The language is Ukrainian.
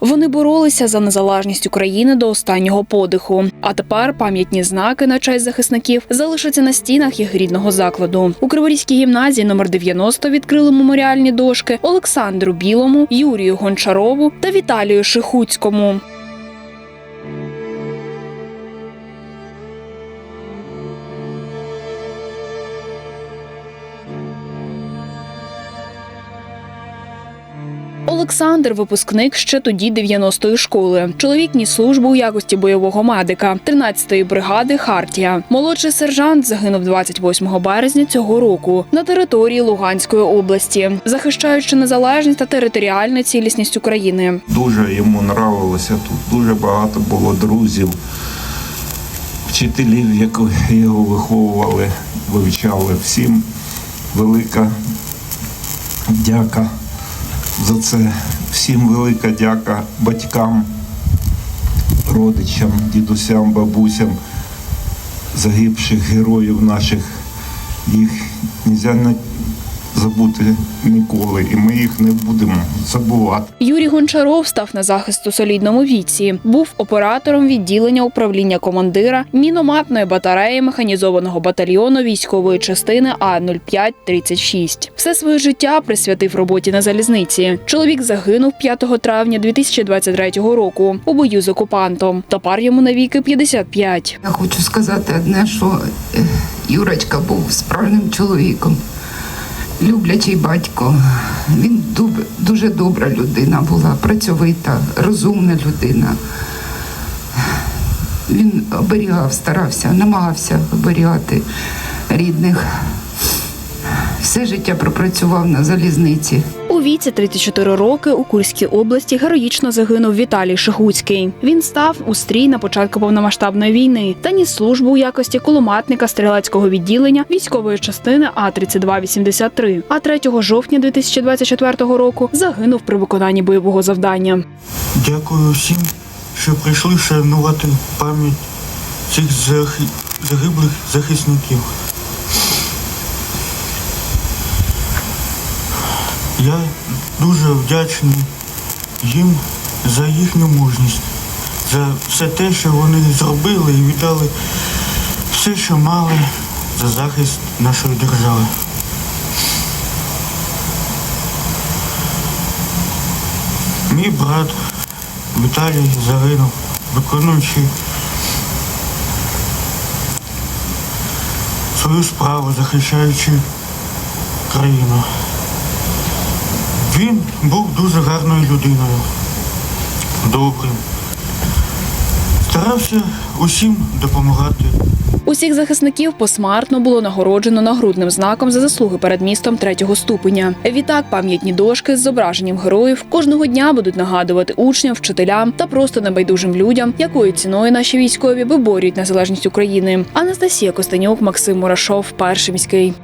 Вони боролися за незалежність України до останнього подиху. А тепер пам'ятні знаки на честь захисників залишаться на стінах їх рідного закладу. У Криворізькій гімназії номер 90 відкрили меморіальні дошки Олександру Білому, Юрію Гончарову та Віталію Шихуцькому. Олександр випускник ще тоді 90-ї школи. Чоловік ніс службу у якості бойового медика 13-ї бригади Хартія. Молодший сержант загинув 28 березня цього року на території Луганської області, захищаючи незалежність та територіальну цілісність України. Дуже йому нравилося тут. Дуже багато було друзів, вчителів, які його виховували, вивчали. Всім велика дяка за це. Всім велика дяка батькам, родичам, дідусям, бабусям, загибших героїв наших. Їх не забути ніколи, і ми їх не будемо забувати. Юрій Гончаров став на захист у солідному віці. Був оператором відділення управління командира мінометної батареї механізованого батальйону військової частини А 0536 Все своє життя присвятив роботі на залізниці. Чоловік загинув 5 травня 2023 року у бою з окупантом. Тепер йому навіки 55. Я хочу сказати одне, що е, Юрочка був справжнім чоловіком, люблячий батько. Він дуже добра людина була, працьовита, розумна людина. Він оберігав, старався, намагався оберігати рідних. Все життя пропрацював на залізниці. У віці 34 роки у Курській області героїчно загинув Віталій Шихуцький. Він став у стрій на початку повномасштабної війни та ніс службу у якості кулеметника стрілецького відділення військової частини А 3283 А 3 жовтня 2024 року загинув при виконанні бойового завдання. Дякую всім, що прийшли вшанувати пам'ять цих загиблих захисників. Я дуже вдячний їм за їхню мужність, за все те, що вони зробили і віддали все, що мали за захист нашої держави. Мій брат Віталій загинув, виконуючи свою справу, захищаючи країну. Він був дуже гарною людиною, добрим. Старався усім допомагати. Усіх захисників посмертно було нагороджено нагрудним знаком за заслуги перед містом третього ступеня. Відтак пам'ятні дошки з зображенням героїв кожного дня будуть нагадувати учням, вчителям та просто небайдужим людям, якою ціною наші військові виборюють незалежність України. Анастасія Костенюк, Максим Мурашов, перший міський.